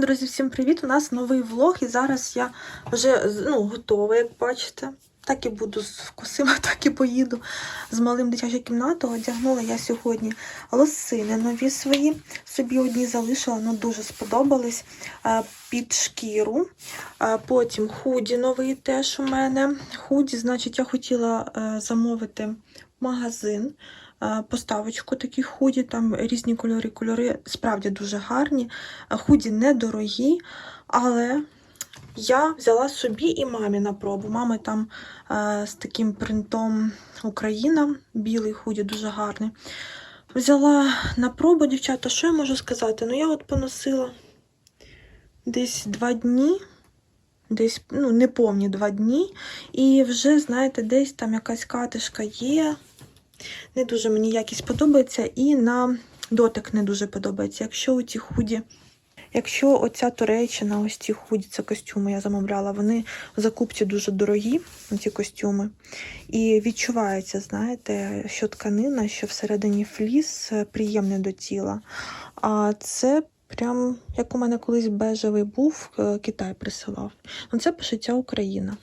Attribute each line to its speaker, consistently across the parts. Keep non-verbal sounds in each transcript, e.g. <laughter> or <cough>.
Speaker 1: Друзі, всім привіт! У нас новий влог, і зараз я вже ну, готова, як бачите. Так і буду з косима, <laughs> так і поїду з малим дитячою кімнатою. Одягнула я сьогодні лосини нові свої. Собі одні залишила, ну дуже сподобались е, під шкіру. Е, Потім худі новий теж у мене. Худі, значить, я хотіла е, замовити магазин. Поставочку таких худі, там різні кольори, кольори справді дуже гарні. Худі недорогі, але я взяла собі і мамі на пробу. Мами там з таким принтом Україна, білий худі, дуже гарний. Взяла на пробу, дівчата, що я можу сказати? Ну, я от поносила десь два дні, десь, ну, не повні два дні, і вже, знаєте, десь там якась катишка є. Не дуже мені якість подобається, і на дотик не дуже подобається. Якщо у ті худі Якщо оця Туреччина, ось ці худі, це костюми я замовляла, вони в закупці дуже дорогі, ці костюми. І відчувається, знаєте, що тканина, що всередині фліс е, приємне до тіла. А це прям, як у мене колись бежевий був, е, Китай присилав. Ну це пошиття Україна.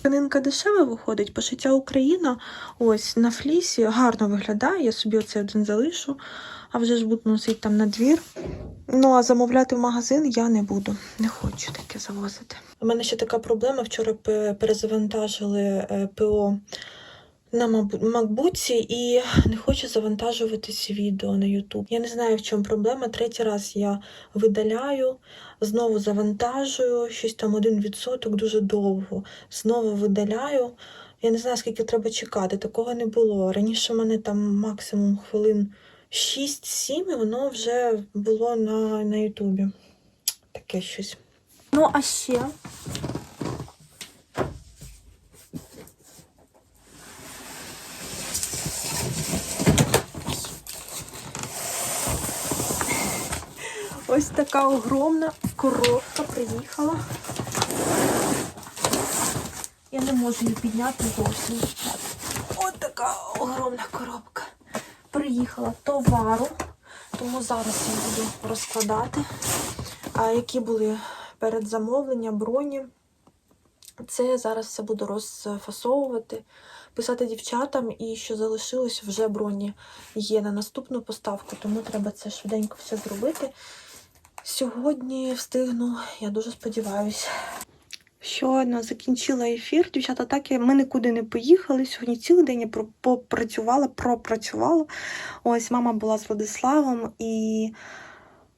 Speaker 1: Тканинка дешева виходить, пошиття Україна. Ось на флісі гарно виглядає. Я собі оцей один залишу, а вже ж буду носити там на двір. Ну, а замовляти в магазин я не буду. Не хочу таке завозити. У мене ще така проблема. Вчора перезавантажили е, ПО на макбуці і не хочу завантажуватись відео на YouTube. Я не знаю, в чому проблема. Третій раз я видаляю, знову завантажую, щось там один відсоток дуже довго. Знову видаляю. Я не знаю, скільки треба чекати. Такого не було. Раніше в мене там максимум хвилин 6-7, і воно вже було на, на Ютубі. Таке щось. Ну, а ще. Ось така огромна коробка приїхала. Я не можу її підняти зовсім. Ось така огромна коробка. Приїхала товару, тому зараз я буду розкладати, а які були передзамовлення, броні. Це зараз все буду розфасовувати, писати дівчатам, і що залишилось вже броні є на наступну поставку, тому треба це швиденько все зробити. Сьогодні встигну, я дуже сподіваюся. Щойно закінчила ефір. Дівчата, так ми нікуди не поїхали. Сьогодні цілий день я попрацювала, пропрацювала. Ось мама була з Владиславом і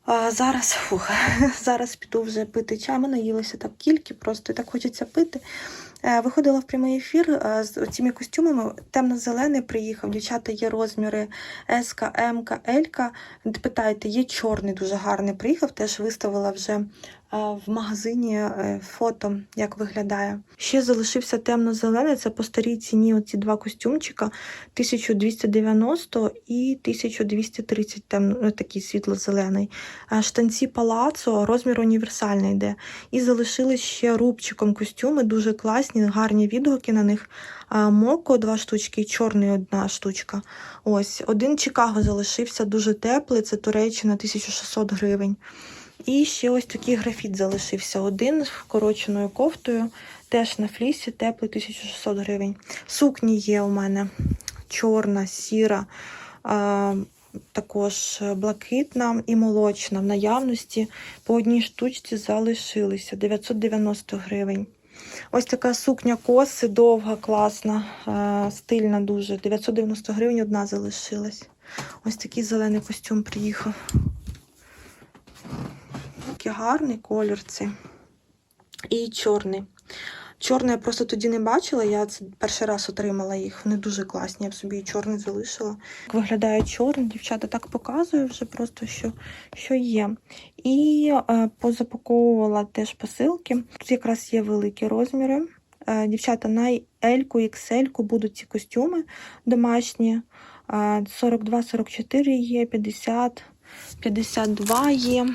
Speaker 1: а, зараз, фух, <laughs> зараз піду вже пити чай. Ми наїлися так кільки, просто і так хочеться пити. Е, Виходила в прямий ефір е, з цими костюмами. Темно-зелений приїхав. Дівчата є розміри С, М, L. Питайте, є чорний, дуже гарний приїхав. Теж виставила вже в магазині е, фото, як виглядає. Ще залишився темно-зелений. Це по старій ціні оці два костюмчика 1290 і 1230, темно, ну, такий світло-зелений. Е, Штанці палацо, розмір універсальний йде. І залишились ще рубчиком костюми, дуже класні, гарні відгуки на них. Моко два штучки, і чорний одна штучка. Ось один Чикаго залишився дуже теплий. Це Туреччина 1600 гривень. І ще ось такий графіт залишився. Один з вкороченою кофтою, теж на флісі, теплий 1600 гривень. Сукні є у мене чорна, сіра. А, також блакитна і молочна в наявності по одній штучці залишилися 990 гривень. Ось така сукня коси довга, класна, стильна дуже. 990 гривень одна залишилась. Ось такий зелений костюм приїхав. Гарний колір цей. І чорний. Чорний я просто тоді не бачила, я це перший раз отримала їх. Вони дуже класні, я б собі і чорний залишила. Як виглядає чорний, дівчата так показую вже просто, що, що є. І е, позапаковувала теж посилки. Тут якраз є великі розміри. Е, дівчата, на L, XL будуть ці костюми домашні. Е, 42-44 є, 50, 52 є.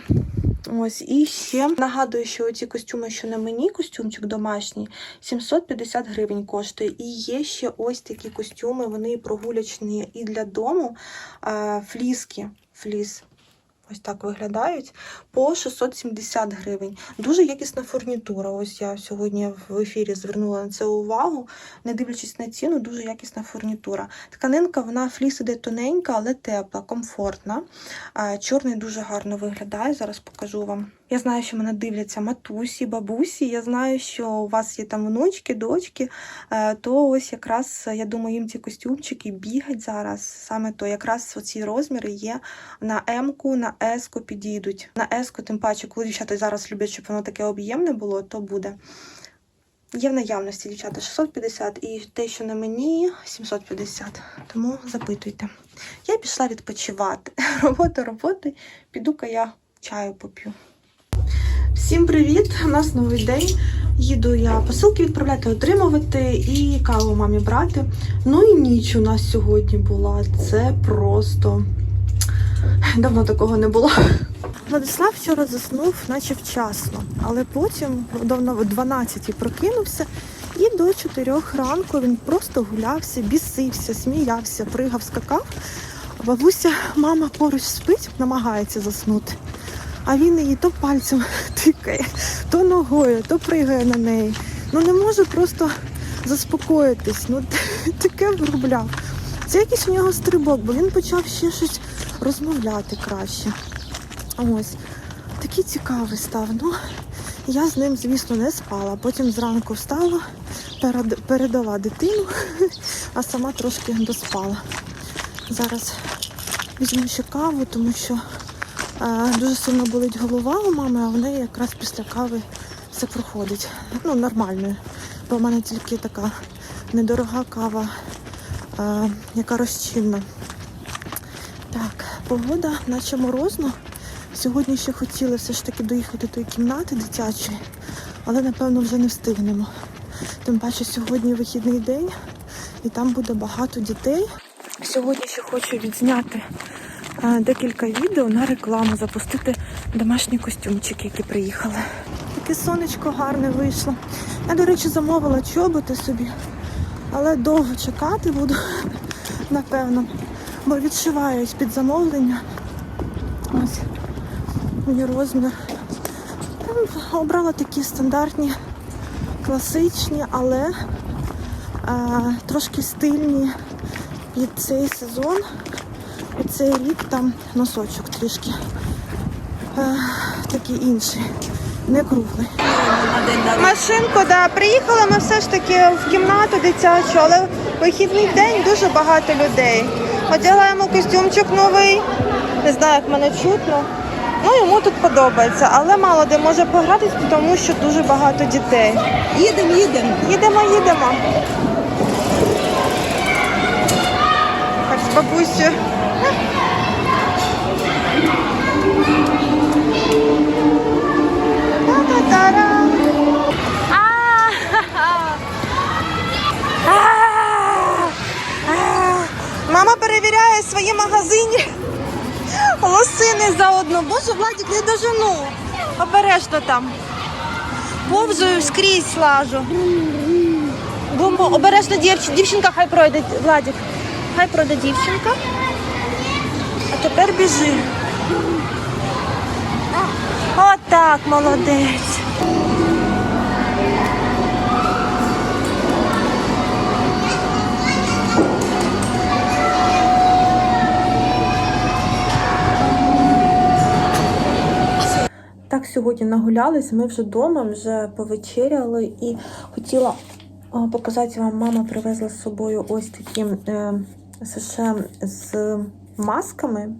Speaker 1: Ось і ще нагадую, що ці костюми, що на мені, костюмчик домашній, 750 гривень коштує. І є ще ось такі костюми, вони прогулячні і для дому. А, фліски. Фліс. Ось так виглядають по 670 гривень. Дуже якісна фурнітура. Ось я сьогодні в ефірі звернула на це увагу. Не дивлячись на ціну, дуже якісна фурнітура. Тканинка, вона фліс іде тоненька, але тепла, комфортна. Чорний дуже гарно виглядає. Зараз покажу вам. Я знаю, що мене дивляться матусі, бабусі. Я знаю, що у вас є там внучки, дочки. Е, То ось якраз я думаю, їм ці костюмчики бігать зараз. Саме то якраз оці розміри є на М-ку, на С-ку підійдуть. На С-ку, тим паче, коли дівчата зараз люблять, щоб воно таке об'ємне було, то буде. Є в наявності дівчата 650 і те, що на мені 750. Тому запитуйте. Я пішла відпочивати. <laughs> Робота, роботи. Піду-ка я чаю поп'ю. Всім привіт! У нас новий день. Їду я посилки відправляти, отримувати і каву мамі брати. Ну і ніч у нас сьогодні була. Це просто давно такого не було. Владислав вчора заснув, наче вчасно, але потім давно о 12 прокинувся, і до 4 ранку він просто гулявся, бісився, сміявся, пригав, скакав. Бабуся, мама поруч спить, намагається заснути. А він її то пальцем <laughs> тикає, то ногою, то пригає на неї. Ну не може просто заспокоїтись. Ну <laughs> таке виробляв. Це якийсь у нього стрибок, бо він почав ще щось розмовляти краще. Ось такий цікавий став. Ну я з ним, звісно, не спала. Потім зранку встала, перед- передала дитину, <laughs> а сама трошки доспала. Зараз візьму ще каву, тому що дуже сильно болить голова у мами, а в неї якраз після кави все проходить. Ну, нормально. Бо в мене тільки така недорога кава, яка розчинна. Так, погода, наче морозно. Сьогодні ще хотіли все ж таки доїхати до тої кімнати дитячої, але напевно вже не встигнемо. Тим паче сьогодні вихідний день і там буде багато дітей. Сьогодні ще хочу відзняти декілька відео на рекламу, запустити домашні костюмчики, які приїхали. Таке сонечко гарне вийшло. Я, до речі, замовила чоботи собі, але довго чекати буду, <laughs> напевно, бо відшиваюсь під замовлення. Ось мій розмір. Обрала такі стандартні, класичні, але а, трошки стильні під цей сезон. І цей рік там носочок трішки е, такий інший, не круглий. Машинку, да, приїхали ми все ж таки в кімнату дитячу, але вихідний день дуже багато людей. Одягла йому костюмчик новий. Не знаю, як мене чутно. Ну, йому тут подобається, але мало де може погратись, тому що дуже багато дітей.
Speaker 2: Їдемо, їдемо.
Speaker 1: Їдемо, їдемо. Так, з бабусею. <laughs> Мама перевіряє свої магазині. Лосини заодно. Боже, Владик, не дожену. Обережно там. Повзую скрізь лажу. Бомбо, обережно дівч... дівчинка хай пройде, Владик. Хай пройде дівчинка. А тепер біжи. Отак, молодець. Сьогодні нагулялись, ми вже вдома, вже повечеряли і хотіла показати вам, мама привезла з собою ось такі е, США з масками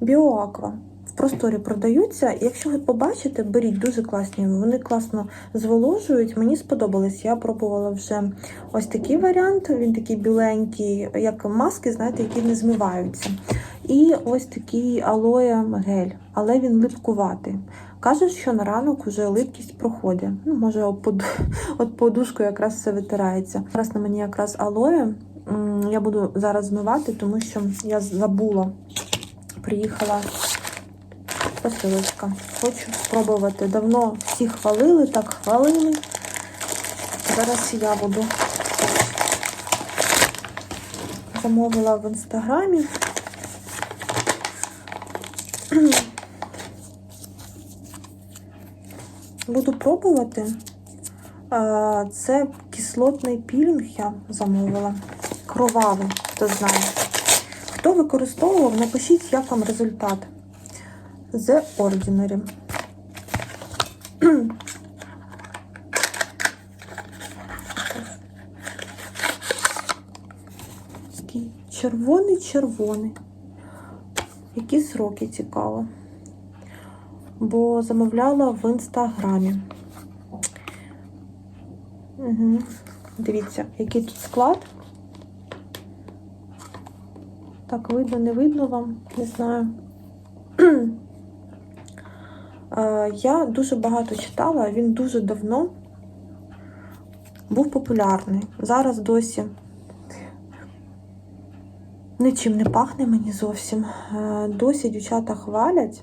Speaker 1: Біоаква. В просторі продаються. Якщо ви побачите, беріть дуже класні. Вони класно зволожують. Мені сподобалось. Я пробувала вже ось такий варіант. Він такий біленький, як маски, знаєте, які не змиваються. І ось такий алоє гель, але він липкуватий. Кажуть, що на ранок уже липкість проходить. Ну, може, <laughs> от подушку якраз все витирається. Зараз на мені якраз алоє. Я буду зараз змивати, тому що я забула. Приїхала посилочка. Хочу спробувати. Давно всі хвалили, так хвалили. Зараз я буду. Замовила в інстаграмі. Буду пробувати. Це кислотний пілінг я замовила. Кровавий, хто знає. Хто використовував, напишіть, як вам результат. The Ordinary. Такий червоний-червоний. Які сроки цікаво. Бо замовляла в інстаграмі. Угу. Дивіться, який тут склад. Так, видно, не видно вам, не знаю. <clears throat> Я дуже багато читала, він дуже давно був популярний. Зараз досі нічим не пахне мені зовсім. Е, Досі дівчата хвалять,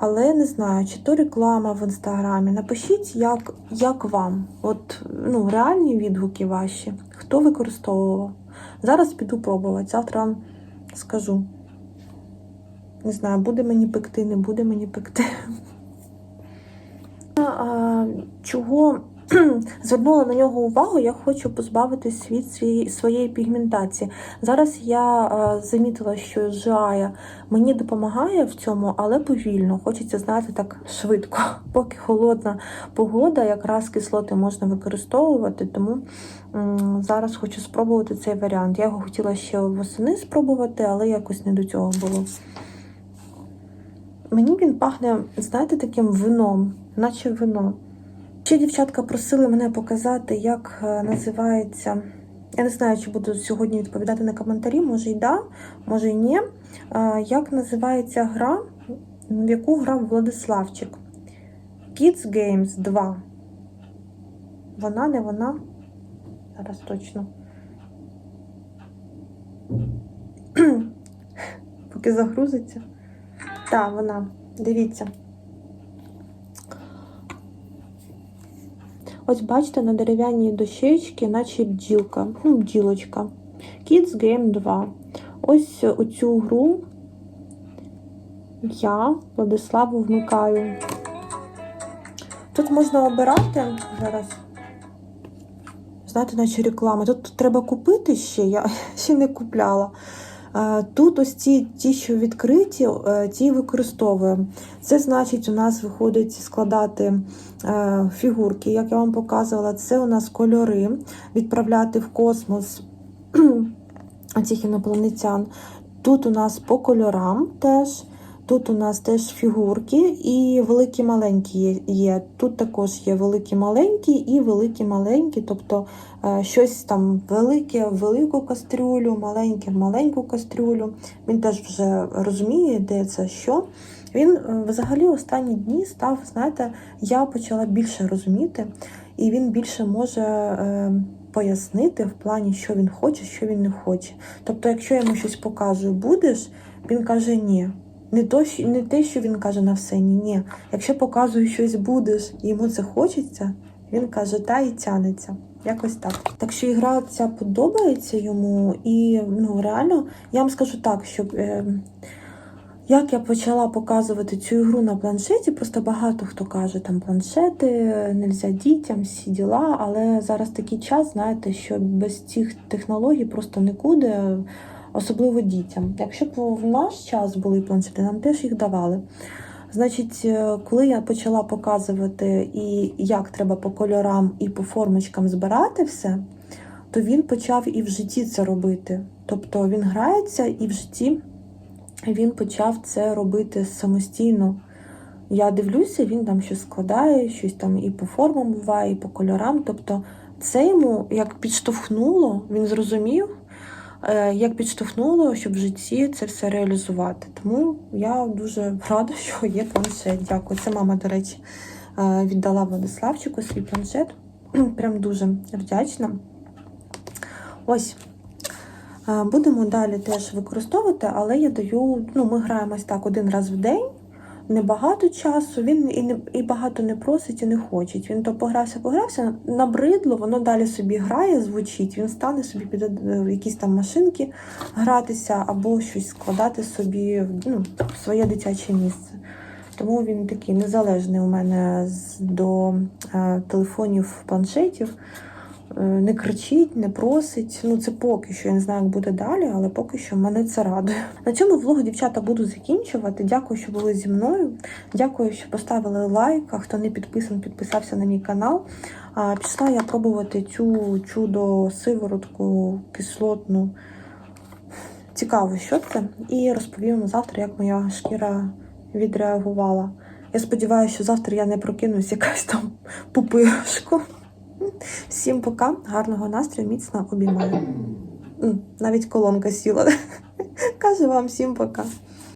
Speaker 1: але не знаю, чи то реклама в інстаграмі. Напишіть, як, як вам. От ну, реальні відгуки ваші. Хто використовував? Зараз піду пробувати. Завтра вам скажу. Не знаю, буде мені пекти, не буде мені пекти. <laughs> Чого <clears throat> звернула на нього увагу, я хочу позбавитись від своєї, пігментації. Зараз я а, замітила, що Жая мені допомагає в цьому, але повільно. Хочеться, знаєте, так швидко. <laughs> Поки холодна погода, якраз кислоти можна використовувати, тому зараз хочу спробувати цей варіант. Я його хотіла ще восени спробувати, але якось не до цього було. Мені він пахне, знаєте, таким вином, наче вино. Ще дівчатка просили мене показати, як е, називається. Я не знаю, чи буду сьогодні відповідати на коментарі, може й да, може й ні. Е, Як називається гра, в яку грав Владиславчик? Kids Games 2. Вона, не вона. Зараз точно. Поки загрузиться. Так, вона. Дивіться. Ось бачите, на дерев'яній дощечці, наче бджілка, ну, бджілочка. Kids Game 2. Ось оцю гру я Владиславу вмикаю. Тут можна обирати зараз. Знаєте, наче реклама. Тут треба купити ще, я <laughs> ще не купляла. Е, Тут ось ці ті, що відкриті, е, ті використовуємо. Це значить, у нас виходить складати е, фігурки, як я вам показувала, це у нас кольори, відправляти в космос <clears throat> цих інопланетян. Тут у нас по кольорам теж. Тут у нас теж фігурки і великі маленькі є-. Тут також є великі маленькі і великі маленькі, тобто е, щось там велике в велику кастрюлю, маленьке в маленьку кастрюлю. Він теж вже розуміє, де це що. Він е, взагалі останні дні став, знаєте, я почала більше розуміти, і він більше може е, пояснити в плані, що він хоче, що він не хоче. Тобто, якщо я йому щось показую, будеш, він каже ні. Не, то, що- не те, що він каже на все, ні, ні. Якщо показую щось будеш і йому це хочеться, він каже та і тянеться. Якось так. Так що ігра ця подобається йому, і ну реально, я вам скажу так, що е, як я почала показувати цю ігру на планшеті, просто багато хто каже, там планшети, нельзя дітям, всі діла, але зараз такий час, знаєте, що без цих технологій просто нікуди, особливо дітям. Якщо б в наш час були планшети, нам теж їх давали. Значить, е, коли я почала показувати і як треба по кольорам і по формочкам збирати все, то він почав і в житті це робити. Тобто він грається і в житті він почав це робити самостійно. Я дивлюся, він там щось складає, щось там і по формам буває, і по кольорам. Тобто це йому як підштовхнуло, він зрозумів, як підштовхнуло, щоб в житті це все реалізувати. Тому я дуже рада, <laughs> що є планшет. Дякую. Це мама, до речі, е, віддала Владиславчику свій планшет. <clears throat> Прям дуже вдячна. Ось. Е, Будемо далі теж використовувати, але я даю, ну, ми граємось так один раз в день, небагато часу, він і, не, і багато не просить, і не хоче. Він то погрався, погрався, набридло, воно далі собі грає, звучить, він стане собі під е, в якісь там машинки гратися або щось складати собі ну, в своє дитяче місце. Тому він такий незалежний у мене до е, телефонів, планшетів. Е, Не кричить, не просить. Ну, це поки що. Я не знаю, як буде далі, але поки що мене це радує. На цьому влогу, дівчата, буду закінчувати. Дякую, що були зі мною. Дякую, що поставили лайк. А хто не підписаний, підписався на мій канал. А, Пішла я пробувати цю чудо сиворотку кислотну. Цікаво, що це. І розповім завтра, як моя шкіра відреагувала. Я сподіваюся, що завтра я не прокинусь якась там пупирушку. Всім пока, гарного настрою, міцно обіймаю. Навіть колонка сіла. <laughs> Кажу вам всім пока.